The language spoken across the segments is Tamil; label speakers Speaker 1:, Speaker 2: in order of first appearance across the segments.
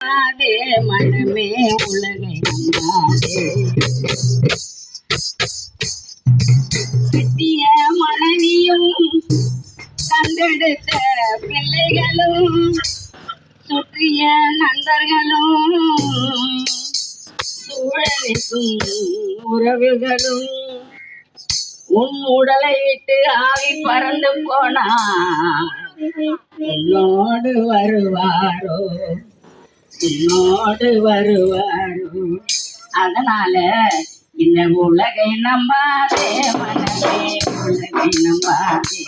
Speaker 1: நம்பாதே மனமே உலகை நம்பாதே கட்டிய மனைவியும் கண்டெடுத்த பிள்ளைகளும் சுற்றிய நண்பர்களும் சூழலிக்கும் உறவுகளும் உன் உடலை விட்டு ஆவி பறந்து போனா உன்னோடு வருவாரோ? உன்னோடு வருவாரோ? அதனால இந்த உலகை நம்பாதே மனமே உலகை நம்பாதே.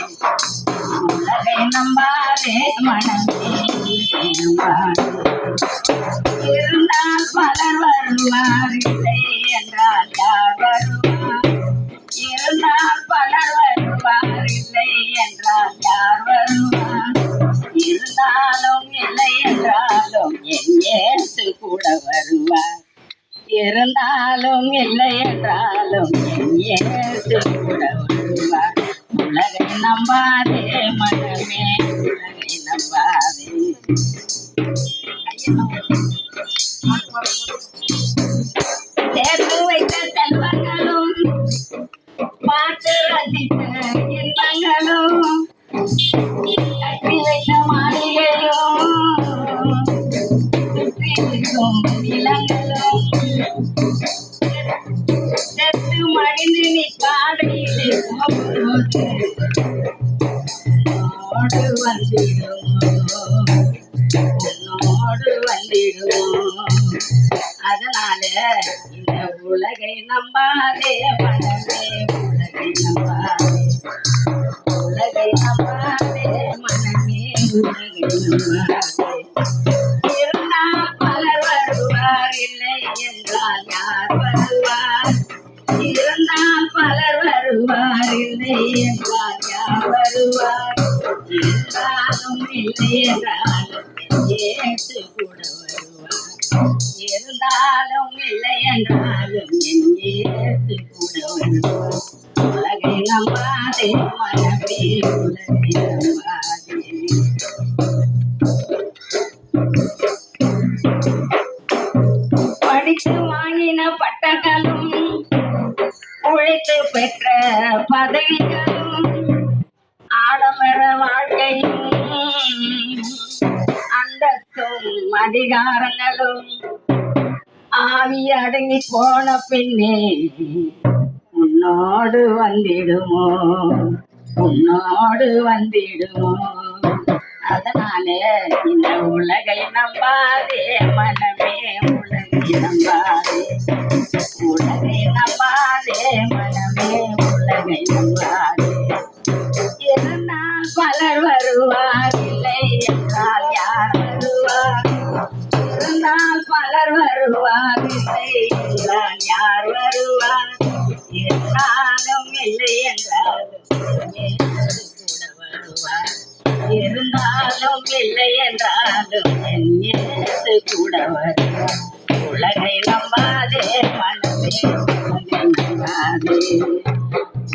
Speaker 1: உலகை நம்பாதே மனமே உலகை நம்பாதே. இருந்தால் பலர் வருவார் இல்லை என்றால் யார் வருவார்? இருந்தால் பலர் வருவார் இல்லை என்றால் யார் வருவார்? இருந்தாலும் கூட வருவார் இருந்தாலும் இல்லை என்றாலும் என் கூட வருவார் உலகை நம்பாதே மனமே உலகை நம்பாதே. சேர்த்து வைத்த செல்வங்களும் பார்த்து ரசித்த இன்பங்களும் கட்டி வைத்த செத்து மடிந்து நீ காடையில் போகும்போது உன்னோடு வந்திடுமோ உன்னோடு அதனால இந்த உலகை நம்பாதே மனமே உலகை நம்பாதே உலகை நம்பாதே மனமே உலகை நம்பாதே வருவார் இருந்தால் பலர் வருவார். இல்லை என்றால் யார் வருவார்? இருந்தாலும் இல்லை என்றாலும் இயேசு கூட வருவார். இருந்தாலும் இல்லை என்றாலும் என் இயேசு கூட வருவார். உலகை நம்பாதே மனமே உலகை நம்பாதே பெற்ற பதவிகளும் ஆடம்பர வாழ்க்கையும் அந்தஸ்தும் அதிகாரங்களும் ஆவி அடங்கி போன பின்னே உன்னோடு வந்திடுமோ? உன்னோடு வந்திடுமோ? அதனாலே இந்த உலகை நம்பாதே மனமே உலகை நம்பாதே. உலகை இருந்தாலும் இல்லை என்றாலும் கூட வருவார். இருந்தாலும் இல்லை என்றாலும் என் இயேசு கூட வருவார். உலகை நம்பாதே மனமே உலகை நம்பாதே.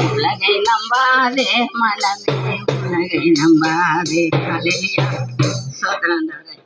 Speaker 1: உலகை நம்பாதே மனமே உலகை நம்பாதே. அலையா சோதரந்தவரை